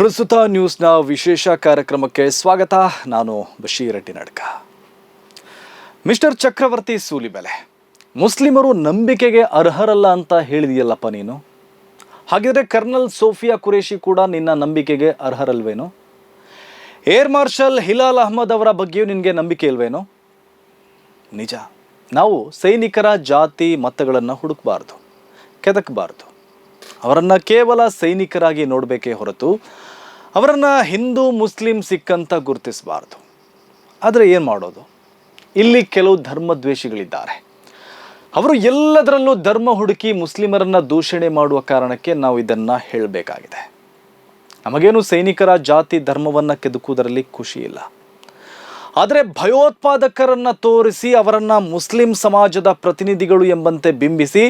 ಪ್ರಸ್ತುತ ನ್ಯೂಸ್ನ ವಿಶೇಷ ಕಾರ್ಯಕ್ರಮಕ್ಕೆ ಸ್ವಾಗತ. ನಾನು ಬಶೀರ್ ನಡ್ಕ. ಮಿಸ್ಟರ್ ಚಕ್ರವರ್ತಿ ಸೂಲಿಬೆಲೆ, ಮುಸ್ಲಿಮರು ನಂಬಿಕೆಗೆ ಅರ್ಹರಲ್ಲ ಅಂತ ಹೇಳಿದೆಯಲ್ಲಪ್ಪ ನೀನು? ಹಾಗಿದ್ರೆ ಕರ್ನಲ್ ಸೋಫಿಯಾ ಕುರೇಶಿ ಕೂಡ ನಿನ್ನ ನಂಬಿಕೆಗೆ ಅರ್ಹರಲ್ವೇನೋ? ಏರ್ ಮಾರ್ಷಲ್ ಹಿಲಾಲ್ ಅಹ್ಮದ್ ಅವರ ಬಗ್ಗೆಯೂ ನಿನಗೆ ನಂಬಿಕೆ ಇಲ್ವೇನೋ? ನಿಜ, ನಾವು ಸೈನಿಕರ ಜಾತಿ ಮತಗಳನ್ನು ಹುಡುಕಬಾರ್ದು, ಕೆದಕಬಾರ್ದು. ಅವರನ್ನು ಕೇವಲ ಸೈನಿಕರಾಗಿ ನೋಡಬೇಕೇ ಹೊರತು ಅವರನ್ನು ಹಿಂದೂ, ಮುಸ್ಲಿಂ ಸಿಕ್ಕಂತ ಗುರುತಿಸಬಾರ್ದು. ಆದರೆ ಏನು ಮಾಡೋದು? ಇಲ್ಲಿ ಕೆಲವು ಧರ್ಮದ್ವೇಷಿಗಳಿದ್ದಾರೆ. ಅವರು ಎಲ್ಲದರಲ್ಲೂ ಧರ್ಮ ಹುಡುಕಿ ಮುಸ್ಲಿಮರನ್ನು ದೂಷಣೆ ಮಾಡುವ ಕಾರಣಕ್ಕೆ ನಾವು ಇದನ್ನು ಹೇಳಬೇಕಾಗಿದೆ. ನಮಗೇನು ಸೈನಿಕರ ಜಾತಿ ಧರ್ಮವನ್ನು ಕೆದಕುವುದರಲ್ಲಿ ಖುಷಿ ಇಲ್ಲ. ಆದರೆ ಭಯೋತ್ಪಾದಕರನ್ನ ತೋರಿಸಿ ಅವರನ್ನು ಮುಸ್ಲಿಂ ಸಮಾಜದ ಪ್ರತಿನಿಧಿಗಳು ಎಂಬಂತೆ ಬಿಂಬಿಸಿ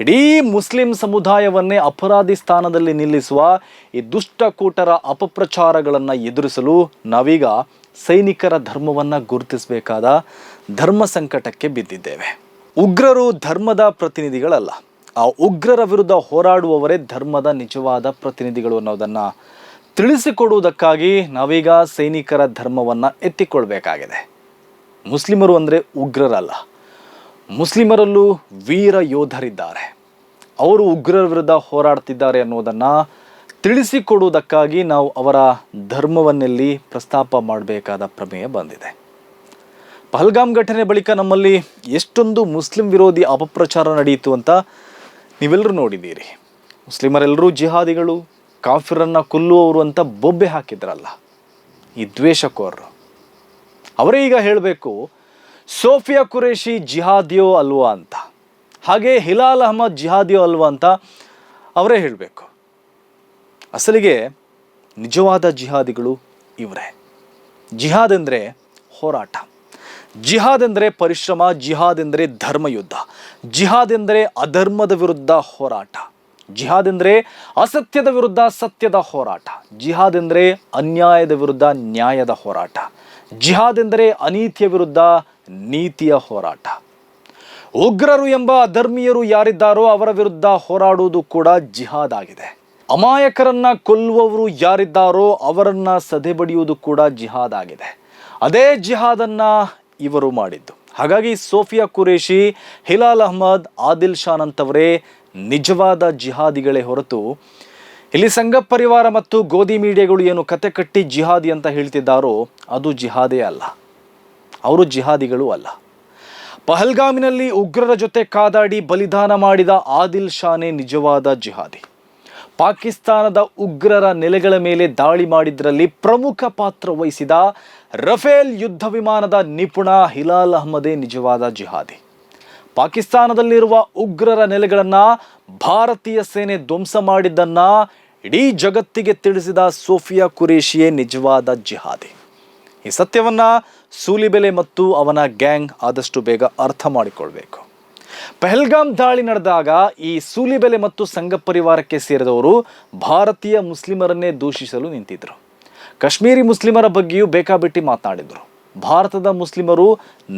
ಇಡೀ ಮುಸ್ಲಿಂ ಸಮುದಾಯವನ್ನೇ ಅಪರಾಧಿ ಸ್ಥಾನದಲ್ಲಿ ನಿಲ್ಲಿಸುವ ಈ ದುಷ್ಟಕೂಟರ ಅಪಪ್ರಚಾರಗಳನ್ನು ಎದುರಿಸಲು ನಾವೀಗ ಸೈನಿಕರ ಧರ್ಮವನ್ನು ಗುರುತಿಸಬೇಕಾದ ಧರ್ಮ ಸಂಕಟಕ್ಕೆ ಬಿದ್ದಿದ್ದೇವೆ. ಉಗ್ರರು ಧರ್ಮದ ಪ್ರತಿನಿಧಿಗಳಲ್ಲ. ಆ ಉಗ್ರರ ವಿರುದ್ಧ ಹೋರಾಡುವವರೇ ಧರ್ಮದ ನಿಜವಾದ ಪ್ರತಿನಿಧಿಗಳು ಅನ್ನೋದನ್ನು ತಿಳಿಸಿಕೊಡುವುದಕ್ಕಾಗಿ ನಾವೀಗ ಸೈನಿಕರ ಧರ್ಮವನ್ನು ಎತ್ತಿಕೊಳ್ಬೇಕಾಗಿದೆ. ಮುಸ್ಲಿಮರು ಅಂದರೆ ಉಗ್ರರಲ್ಲ. ಮುಸ್ಲಿಮರಲ್ಲೂ ವೀರ ಯೋಧರಿದ್ದಾರೆ. ಅವರು ಉಗ್ರರ ವಿರುದ್ಧ ಹೋರಾಡ್ತಿದ್ದಾರೆ ಅನ್ನೋದನ್ನು ತಿಳಿಸಿಕೊಡುವುದಕ್ಕಾಗಿ ನಾವು ಅವರ ಧರ್ಮವನ್ನೆಲ್ಲಿ ಪ್ರಸ್ತಾಪ ಮಾಡಬೇಕಾದ ಪ್ರಮೇಯ ಬಂದಿದೆ. ಪಹಲ್ಗಾಮ್ ಘಟನೆ ಬಳಿಕ ನಮ್ಮಲ್ಲಿ ಎಷ್ಟೊಂದು ಮುಸ್ಲಿಂ ವಿರೋಧಿ ಅಪಪ್ರಚಾರ ನಡೆಯಿತು ಅಂತ ನೀವೆಲ್ಲರೂ ನೋಡಿದ್ದೀರಿ. ಮುಸ್ಲಿಮರೆಲ್ಲರೂ ಜಿಹಾದಿಗಳು ಕಾಫಿರನ್ನು ಕೊಲ್ಲುವವರು ಅಂತ ಬೊಬ್ಬೆ ಹಾಕಿದ್ರಲ್ಲ, ಈ ದ್ವೇಷಕೋರರು. ಅವರೇ ಈಗ ಹೇಳಬೇಕು, ಸೋಫಿಯಾ ಕುರೇಶಿ ಜಿಹಾದಿಯೋ ಅಲ್ವಾ ಅಂತ. ಹಾಗೆ ಹಿಲಾಲ್ ಅಹಮದ್ ಜಿಹಾದಿಯೋ ಅಲ್ವಾ ಅಂತ ಅವರೇ ಹೇಳಬೇಕು. ಅಸಲಿಗೆ ನಿಜವಾದ ಜಿಹಾದಿಗಳು ಇವರೇ. ಜಿಹಾದ್ ಅಂದರೆ ಹೋರಾಟ. ಜಿಹಾದ್ ಎಂದರೆ ಪರಿಶ್ರಮ, ಜಿಹಾದ್ ಎಂದರೆ ಧರ್ಮಯುದ್ಧ. ಜಿಹಾದ್ ಎಂದರೆ ಅಧರ್ಮದ ವಿರುದ್ಧ ಹೋರಾಟ. ಜಿಹಾದ್ ಎಂದರೆ ಅಸತ್ಯದ ವಿರುದ್ಧ ಸತ್ಯದ ಹೋರಾಟ. ಜಿಹಾದ್ ಎಂದರೆ ಅನ್ಯಾಯದ ವಿರುದ್ಧ ನ್ಯಾಯದ ಹೋರಾಟ. ಜಿಹಾದ್ ಎಂದರೆ ಅನೀತಿಯ ವಿರುದ್ಧ ನೀತಿಯ ಹೋರಾಟ. ಉಗ್ರರು ಎಂಬ ಅಧರ್ಮೀಯರು ಯಾರಿದ್ದಾರೋ ಅವರ ವಿರುದ್ಧ ಹೋರಾಡುವುದು ಕೂಡ ಜಿಹಾದ್ ಆಗಿದೆ. ಅಮಾಯಕರನ್ನ ಕೊಲ್ಲುವವರು ಯಾರಿದ್ದಾರೋ ಅವರನ್ನ ಸದೆಬಡಿಯುವುದು ಕೂಡ ಜಿಹಾದ್ ಆಗಿದೆ. ಅದೇ ಜಿಹಾದನ್ನ ಇವರು ಮಾಡಿದ್ದು. ಹಾಗಾಗಿ ಸೋಫಿಯಾ ಕುರೇಶಿ ಹಿಲಾಲ್ ಅಹ್ಮದ್, ಆದಿಲ್ ಶಾನ್ ಅಂತವರೇ ನಿಜವಾದ ಜಿಹಾದಿಗಳೇ ಹೊರತು ಇಲ್ಲಿ ಸಂಘ ಪರಿವಾರ ಮತ್ತು ಗೋಧಿ ಮೀಡಿಯಾಗಳು ಏನು ಕತೆ ಕಟ್ಟಿ ಜಿಹಾದಿ ಅಂತ ಹೇಳ್ತಿದ್ದಾರೋ ಅದು ಜಿಹಾದೇ ಅಲ್ಲ. ಅವರು ಜಿಹಾದಿಗಳು ಅಲ್ಲ. ಪಹಲ್ಗಾಮಿನಲ್ಲಿ ಉಗ್ರರ ಜೊತೆ ಕಾದಾಡಿ ಬಲಿದಾನ ಮಾಡಿದ ಆದಿಲ್ ಶಾನೇ ನಿಜವಾದ ಜಿಹಾದಿ. ಪಾಕಿಸ್ತಾನದ ಉಗ್ರರ ನೆಲೆಗಳ ಮೇಲೆ ದಾಳಿ ಮಾಡಿದ್ರಲ್ಲಿ ಪ್ರಮುಖ ಪಾತ್ರ ವಹಿಸಿದ ರಫೇಲ್ ಯುದ್ಧ ವಿಮಾನದ ನಿಪುಣ ಹಿಲಾಲ್ ಅಹ್ಮದೇ ನಿಜವಾದ ಜಿಹಾದಿ. ಪಾಕಿಸ್ತಾನದಲ್ಲಿರುವ ಉಗ್ರರ ನೆಲೆಗಳನ್ನು ಭಾರತೀಯ ಸೇನೆ ಧ್ವಂಸ ಮಾಡಿದ್ದನ್ನು ಇಡೀ ಜಗತ್ತಿಗೆ ತಿಳಿಸಿದ ಸೋಫಿಯಾ ಕುರೇಶಿಯೇ ನಿಜವಾದ ಜಿಹಾದಿ. ಈ ಸತ್ಯವನ್ನು ಸೂಲಿಬೆಲೆ ಮತ್ತು ಅವನ ಗ್ಯಾಂಗ್ ಆದಷ್ಟು ಬೇಗ ಅರ್ಥ ಮಾಡಿಕೊಳ್ಬೇಕು. ಪೆಹಲ್ಗಾಮ್ ದಾಳಿ ನಡೆದಾಗ ಈ ಸೂಲಿಬೆಲೆ ಮತ್ತು ಸಂಘ ಪರಿವಾರಕ್ಕೆ ಸೇರಿದವರು ಭಾರತೀಯ ಮುಸ್ಲಿಮರನ್ನೇ ದೂಷಿಸಲು ನಿಂತಿದ್ದರು ಕಾಶ್ಮೀರಿ ಮುಸ್ಲಿಮರ ಬಗ್ಗೆಯೂ ಬೇಕಾಬಿಟ್ಟಿ ಮಾತನಾಡಿದ್ರು. ಭಾರತದ ಮುಸ್ಲಿಮರು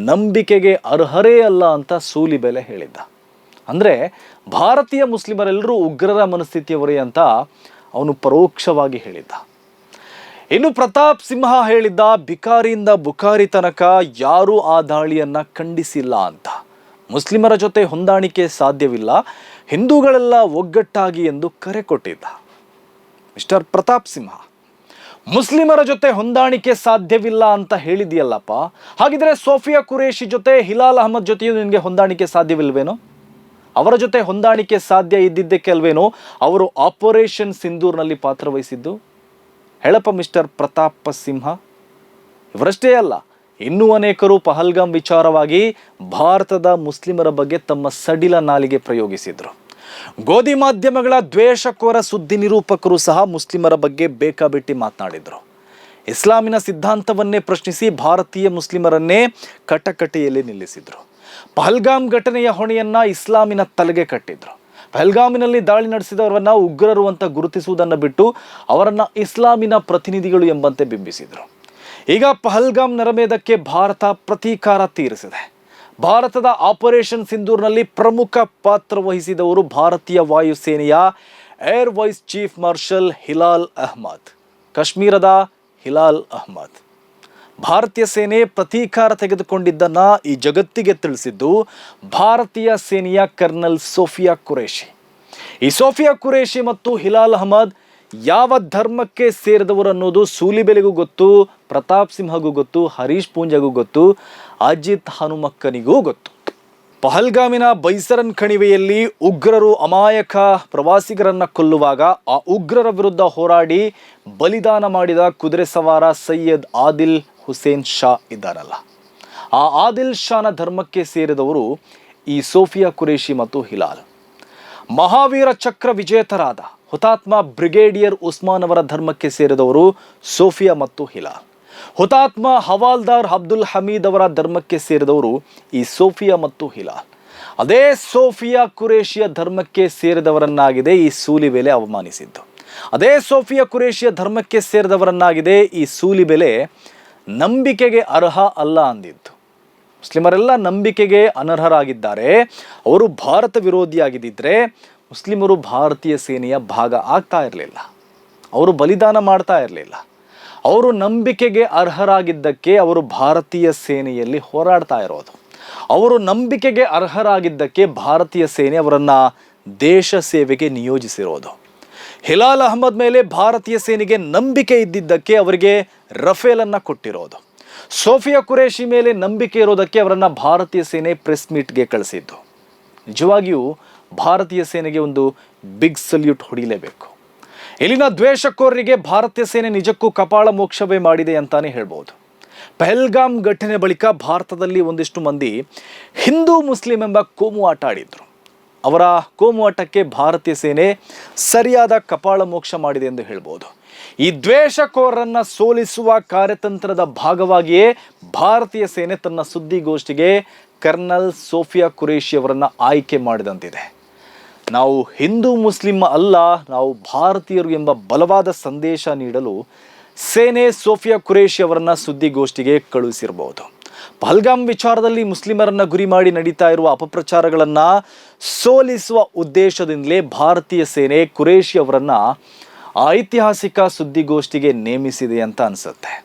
ನಂಬಿಕೆಗೆ ಅರ್ಹರೇ ಅಲ್ಲ ಅಂತ ಸೂಲಿ ಬೆಲೆ ಹೇಳಿದ್ದ. ಅಂದರೆ ಭಾರತೀಯ ಮುಸ್ಲಿಮರೆಲ್ಲರೂ ಉಗ್ರರ ಮನಸ್ಥಿತಿಯವರೇ ಅಂತ ಅವನು ಪರೋಕ್ಷವಾಗಿ ಹೇಳಿದ್ದ. ಇನ್ನು ಪ್ರತಾಪ್ ಸಿಂಹ ಹೇಳಿದ್ದ ಬಿಕಾರಿಯಿಂದ ಬುಕಾರಿ ತನಕ ಯಾರೂ ಆ ದಾಳಿಯನ್ನು ಖಂಡಿಸಿಲ್ಲ ಅಂತ. ಮುಸ್ಲಿಮರ ಜೊತೆ ಹೊಂದಾಣಿಕೆ ಸಾಧ್ಯವಿಲ್ಲ, ಹಿಂದೂಗಳೆಲ್ಲ ಒಗ್ಗಟ್ಟಾಗಿ ಎಂದು ಕರೆ ಕೊಟ್ಟಿದ್ದ. ಮಿಸ್ಟರ್ ಪ್ರತಾಪ್ ಸಿಂಹ. ಮುಸ್ಲಿಮರ ಜೊತೆ ಹೊಂದಾಣಿಕೆ ಸಾಧ್ಯವಿಲ್ಲ ಅಂತ ಹೇಳಿದೆಯಲ್ಲಪ್ಪ. ಹಾಗಿದ್ರೆ ಸೋಫಿಯಾ ಕುರೇಶಿ ಜೊತೆ ಹಿಲಾಲ್ ಅಹಮದ್ ಜೊತೆಯೂ ನಿನಗೆ ಹೊಂದಾಣಿಕೆ ಸಾಧ್ಯವಿಲ್ವೇನೋ? ಅವರ ಜೊತೆ ಹೊಂದಾಣಿಕೆ ಸಾಧ್ಯ ಇದ್ದಿದ್ದಕ್ಕೆ ಅಲ್ವೇನೋ ಅವರು ಆಪರೇಷನ್ ಸಿಂಧೂರ್ನಲ್ಲಿ ಪಾತ್ರವಹಿಸಿದ್ದು ಹೇಳಪ್ಪ ಮಿಸ್ಟರ್ ಪ್ರತಾಪ ಸಿಂಹ. ಇವರಷ್ಟೇ ಅಲ್ಲ, ಇನ್ನೂ ಅನೇಕರು ಪಹಲ್ಗಾಮ್ ವಿಚಾರವಾಗಿ ಭಾರತದ ಮುಸ್ಲಿಮರ ಬಗ್ಗೆ ತಮ್ಮ ಸಡಿಲ ನಾಲಿಗೆ ಪ್ರಯೋಗಿಸಿದ್ರು. ಗೋಧಿ ಮಾಧ್ಯಮಗಳ ದ್ವೇಷಕೋರ ಸುದ್ದಿ ನಿರೂಪಕರು ಸಹ ಮುಸ್ಲಿಮರ ಬಗ್ಗೆ ಬೇಕಾಬಿಟ್ಟಿ ಮಾತನಾಡಿದರು. ಇಸ್ಲಾಮಿನ ಸಿದ್ಧಾಂತವನ್ನೇ ಪ್ರಶ್ನಿಸಿ ಭಾರತೀಯ ಮುಸ್ಲಿಮರನ್ನೇ ಕಟಕಟೆಯಲ್ಲಿ ನಿಲ್ಲಿಸಿದ್ರು. ಪಹಲ್ಗಾಮ್ ಘಟನೆಯ ಹೊಣೆಯನ್ನ ಇಸ್ಲಾಮಿನ ತಲೆಗೆ ಕಟ್ಟಿದ್ರು. ಪಹಲ್ಗಾಮಿನಲ್ಲಿ ದಾಳಿ ನಡೆಸಿದವರನ್ನ ಉಗ್ರರು ಅಂತ ಗುರುತಿಸುವುದನ್ನು ಬಿಟ್ಟು ಅವರನ್ನು ಇಸ್ಲಾಮಿನ ಪ್ರತಿನಿಧಿಗಳು ಎಂಬಂತೆ ಬಿಂಬಿಸಿದ್ರು. ಈಗ ಪಹಲ್ಗಾಮ್ ನರಮೇಧಕ್ಕೆ ಭಾರತ ಪ್ರತೀಕಾರ ತೀರಿಸಿದೆ. ಭಾರತದ ಆಪರೇಷನ್ ಸಿಂಧೂರ್ನಲ್ಲಿ ಪ್ರಮುಖ ಪಾತ್ರ ವಹಿಸಿದವರು ಭಾರತೀಯ ವಾಯುಸೇನೆಯ air vice chief marshal Hilal Ahmed. ಕಾಶ್ಮೀರದ ಹಿಲಾಲ್ ಅಹ್ಮದ್. ಭಾರತೀಯ ಸೇನೆ ಪ್ರತೀಕಾರ ತೆಗೆದುಕೊಂಡಿದ್ದನ್ನ ಈ ಜಗತ್ತಿಗೆ ತಿಳಿಸಿದ್ದು ಭಾರತೀಯ ಸೇನೆಯ ಕರ್ನಲ್ ಸೋಫಿಯಾ ಕುರೇಶಿ ಈ ಸೋಫಿಯಾ ಕುರೇಶಿ ಮತ್ತು ಹಿಲಾಲ್ ಅಹಮದ್ ಯಾವ ಧರ್ಮಕ್ಕೆ ಸೇರಿದವರು ಅನ್ನೋದು ಸೂಲಿಬೆಲೆಗೂ ಗೊತ್ತು, ಪ್ರತಾಪ್ ಸಿಂಹಗೂ ಗೊತ್ತು, ಹರೀಶ್ ಪೂಂಜಗೂ ಗೊತ್ತು, ಅಜಿತ್ ಹನುಮಕ್ಕನಿಗೂ ಗೊತ್ತು. ಪಹಲ್ಗಾಮಿನ ಬೈಸರನ್ ಕಣಿವೆಯಲ್ಲಿ ಉಗ್ರರು ಅಮಾಯಕ ಪ್ರವಾಸಿಗರನ್ನ ಕೊಲ್ಲುವಾಗ ಆ ಉಗ್ರರ ವಿರುದ್ಧ ಹೋರಾಡಿ ಬಲಿದಾನ ಮಾಡಿದ ಕುದುರೆ ಸವಾರ ಸೈಯದ್ ಆದಿಲ್ ಹುಸೇನ್ ಶಾ ಇದ್ದಾರಲ್ಲ. ಆ ಆದಿಲ್ ಶಾನ ಧರ್ಮಕ್ಕೆ ಸೇರಿದವರು ಈ ಸೋಫಿಯಾ ಕುರೇಶಿ ಮತ್ತು ಹಿಲಾಲ್. ಮಹಾವೀರ ಚಕ್ರ ವಿಜೇತರಾದ ಹುತಾತ್ಮ ಬ್ರಿಗೇಡಿಯರ್ ಉಸ್ಮಾನ್ ಅವರ ಧರ್ಮಕ್ಕೆ ಸೇರಿದವರು ಸೋಫಿಯಾ ಮತ್ತು ಹಿಲಾ. ಹುತಾತ್ಮ ಹವಾಲ್ದಾರ್ ಅಬ್ದುಲ್ ಹಮೀದ್ ಅವರ ಧರ್ಮಕ್ಕೆ ಸೇರಿದವರು ಈ ಸೋಫಿಯಾ ಮತ್ತು ಹಿಲಾ. ಅದೇ ಸೋಫಿಯಾ ಕುರೇಷಿಯ ಧರ್ಮಕ್ಕೆ ಸೇರಿದವರನ್ನಾಗಿದೆ ಈ ಸೂಲಿ ಬೆಲೆ ಅವಮಾನಿಸಿದ್ದು. ಅದೇ ಸೋಫಿಯಾ ಕುರೇಷಿಯ ಧರ್ಮಕ್ಕೆ ಸೇರಿದವರನ್ನಾಗಿದೆ ಈ ಸೂಲಿ ಬೆಲೆ ನಂಬಿಕೆಗೆ ಅರ್ಹ ಅಲ್ಲ ಅಂದಿದ್ದು. ಮುಸ್ಲಿಮರೆಲ್ಲ ನಂಬಿಕೆಗೆ ಅನರ್ಹರಾಗಿದ್ದಾರೆ. ಅವರು ಭಾರತ ವಿರೋಧಿಯಾಗಿದ್ದಿದ್ರೆ ಮುಸ್ಲಿಮರು ಭಾರತೀಯ ಸೇನೆಯ ಭಾಗ ಆಗ್ತಾ ಇರಲಿಲ್ಲ. ಅವರು ಬಲಿದಾನ ಮಾಡ್ತಾ ಇರಲಿಲ್ಲ. ಅವರು ನಂಬಿಕೆಗೆ ಅರ್ಹರಾಗಿದ್ದಕ್ಕೆ ಅವರು ಭಾರತೀಯ ಸೇನೆಯಲ್ಲಿ ಹೋರಾಡ್ತಾ ಇರೋದು. ಅವರು ನಂಬಿಕೆಗೆ ಅರ್ಹರಾಗಿದ್ದಕ್ಕೆ ಭಾರತೀಯ ಸೇನೆ ಅವರನ್ನು ದೇಶ ಸೇವೆಗೆ ನಿಯೋಜಿಸಿರೋದು. ಹಿಲಾಲ್ ಅಹಮದ್ ಮೇಲೆ ಭಾರತೀಯ ಸೇನೆಗೆ ನಂಬಿಕೆ ಇದ್ದಿದ್ದಕ್ಕೆ ಅವರಿಗೆ ರಫೇಲನ್ನು ಕೊಟ್ಟಿರೋದು. ಸೋಫಿಯಾ ಕುರೇಶಿ ಮೇಲೆ ನಂಬಿಕೆ ಇರೋದಕ್ಕೆ ಅವರನ್ನು ಭಾರತೀಯ ಸೇನೆ ಪ್ರೆಸ್ ಮೀಟ್ಗೆ ಕಳಿಸಿದ್ದು. ನಿಜವಾಗಿಯೂ ಭಾರತೀಯ ಸೇನೆಗೆ ಒಂದು ಬಿಗ್ ಸಲ್ಯೂಟ್ ಹೊಡಿಲೇಬೇಕು. ಇಲ್ಲಿನ ದ್ವೇಷಕೋರರಿಗೆ ಭಾರತೀಯ ಸೇನೆ ನಿಜಕ್ಕೂ ಕಪಾಳ ಮೋಕ್ಷವೇ ಮಾಡಿದೆ ಅಂತಾನೆ ಹೇಳ್ಬೋದು. ಪೆಹಲ್ಗಾಮ್ ಘಟನೆ ಬಳಿಕ ಭಾರತದಲ್ಲಿ ಒಂದಿಷ್ಟು ಮಂದಿ ಹಿಂದೂ ಮುಸ್ಲಿಂ ಎಂಬ ಕೋಮು ಆಟ ಆಡಿದ್ರು. ಅವರ ಕೋಮು ಆಟಕ್ಕೆ ಭಾರತೀಯ ಸೇನೆ ಸರಿಯಾದ ಕಪಾಳ ಮೋಕ್ಷ ಮಾಡಿದೆ ಎಂದು ಹೇಳ್ಬೋದು. ಈ ದ್ವೇಷಕೋರರನ್ನ ಸೋಲಿಸುವ ಕಾರ್ಯತಂತ್ರದ ಭಾಗವಾಗಿಯೇ ಭಾರತೀಯ ಸೇನೆ ತನ್ನ ಸುದ್ದಿಗೋಷ್ಠಿಗೆ ಕರ್ನಲ್ ಸೋಫಿಯಾ ಕುರೇಶಿ ಅವರನ್ನು ಆಯ್ಕೆ ಮಾಡಿದಂತಿದೆ. ನಾವು ಹಿಂದೂ ಮುಸ್ಲಿಂ ಅಲ್ಲ, ನಾವು ಭಾರತೀಯರು ಎಂಬ ಬಲವಾದ ಸಂದೇಶ ನೀಡಲು ಸೇನೆ ಸೋಫಿಯಾ ಕುರೇಶಿ ಅವರನ್ನ ಸುದ್ದಿಗೋಷ್ಠಿಗೆ ಕಳುಹಿಸಿರಬಹುದು. ಪಹಲ್ಗಾಮ್ ವಿಚಾರದಲ್ಲಿ ಮುಸ್ಲಿಮರನ್ನ ಗುರಿ ಮಾಡಿ ನಡೀತಾ ಇರುವ ಅಪಪ್ರಚಾರಗಳನ್ನ ಸೋಲಿಸುವ ಉದ್ದೇಶದಿಂದಲೇ ಭಾರತೀಯ ಸೇನೆ ಕುರೇಶಿ ಅವರನ್ನ ಐತಿಹಾಸಿಕ ಸುದ್ದಿಗೋಷ್ಠಿಗೆ ನೇಮಿಸಿದೆ ಅಂತ ಅನಿಸುತ್ತೆ.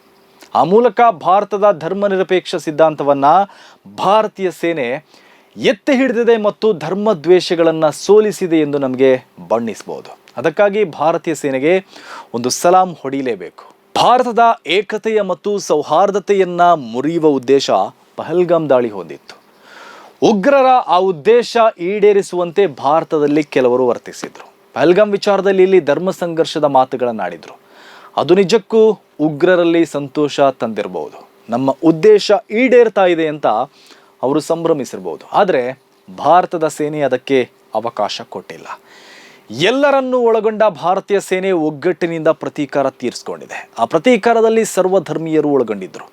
ಆ ಮೂಲಕ ಭಾರತದ ಧರ್ಮನಿರಪೇಕ್ಷ ಸಿದ್ಧಾಂತವನ್ನ ಭಾರತೀಯ ಸೇನೆ ಎತ್ತಿ ಹಿಡಿದಿದೆ ಮತ್ತು ಧರ್ಮ ದ್ವೇಷಗಳನ್ನು ಸೋಲಿಸಿದೆ ಎಂದು ನಮಗೆ ಬಣ್ಣಿಸಬಹುದು. ಅದಕ್ಕಾಗಿ ಭಾರತೀಯ ಸೇನೆಗೆ ಒಂದು ಸಲಾಂ ಹೊಡಿಲೇಬೇಕು. ಭಾರತದ ಏಕತೆಯ ಮತ್ತು ಸೌಹಾರ್ದತೆಯನ್ನ ಮುರಿಯುವ ಉದ್ದೇಶ ಪಹಲ್ಗಾಮ್ ದಾಳಿ ಹೊಂದಿತ್ತು. ಉಗ್ರರ ಆ ಉದ್ದೇಶ ಈಡೇರಿಸುವಂತೆ ಭಾರತದಲ್ಲಿ ಕೆಲವರು ವರ್ತಿಸಿದ್ರು. ಪಹಲ್ಗಾಮ್ ವಿಚಾರದಲ್ಲಿ ಇಲ್ಲಿ ಧರ್ಮ ಸಂಘರ್ಷದ ಮಾತುಗಳನ್ನಾಡಿದ್ರು ಅದು ನಿಜಕ್ಕೂ ಉಗ್ರರಲ್ಲಿ ಸಂತೋಷ ತಂದಿರಬಹುದು. ನಮ್ಮ ಉದ್ದೇಶ ಈಡೇರ್ತಾ ಇದೆ ಅಂತ ಅವರು ಸಂಭ್ರಮಿಸಿರ್ಬೋದು. ಆದರೆ ಭಾರತದ ಸೇನೆ ಅದಕ್ಕೆ ಅವಕಾಶ ಕೊಟ್ಟಿಲ್ಲ. ಎಲ್ಲರನ್ನೂ ಒಳಗೊಂಡ ಭಾರತೀಯ ಸೇನೆ ಒಗ್ಗಟ್ಟಿನಿಂದ ಪ್ರತೀಕಾರ ತೀರಿಸ್ಕೊಂಡಿದೆ. ಆ ಪ್ರತೀಕಾರದಲ್ಲಿ ಸರ್ವಧರ್ಮೀಯರು ಒಳಗೊಂಡಿದ್ದರು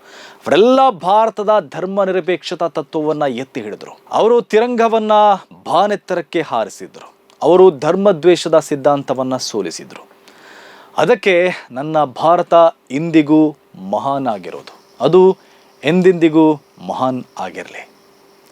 ಅವರೆಲ್ಲ ಭಾರತದ ಧರ್ಮ ನಿರಪೇಕ್ಷತಾ ತತ್ವವನ್ನು ಎತ್ತಿ ಹಿಡಿದರು. ಅವರು ತಿರಂಗವನ್ನು ಬಾನೆತ್ತರಕ್ಕೆ ಹಾರಿಸಿದರು. ಅವರು ಧರ್ಮದ್ವೇಷದ ಸಿದ್ಧಾಂತವನ್ನು ಸೋಲಿಸಿದರು. ಅದಕ್ಕೆ ನನ್ನ ಭಾರತ ಇಂದಿಗೂ ಮಹಾನ್ ಆಗಿರೋದು ಅದು ಎಂದೆಂದಿಗೂ ಮಹಾನ್ ಆಗಿರಲಿ.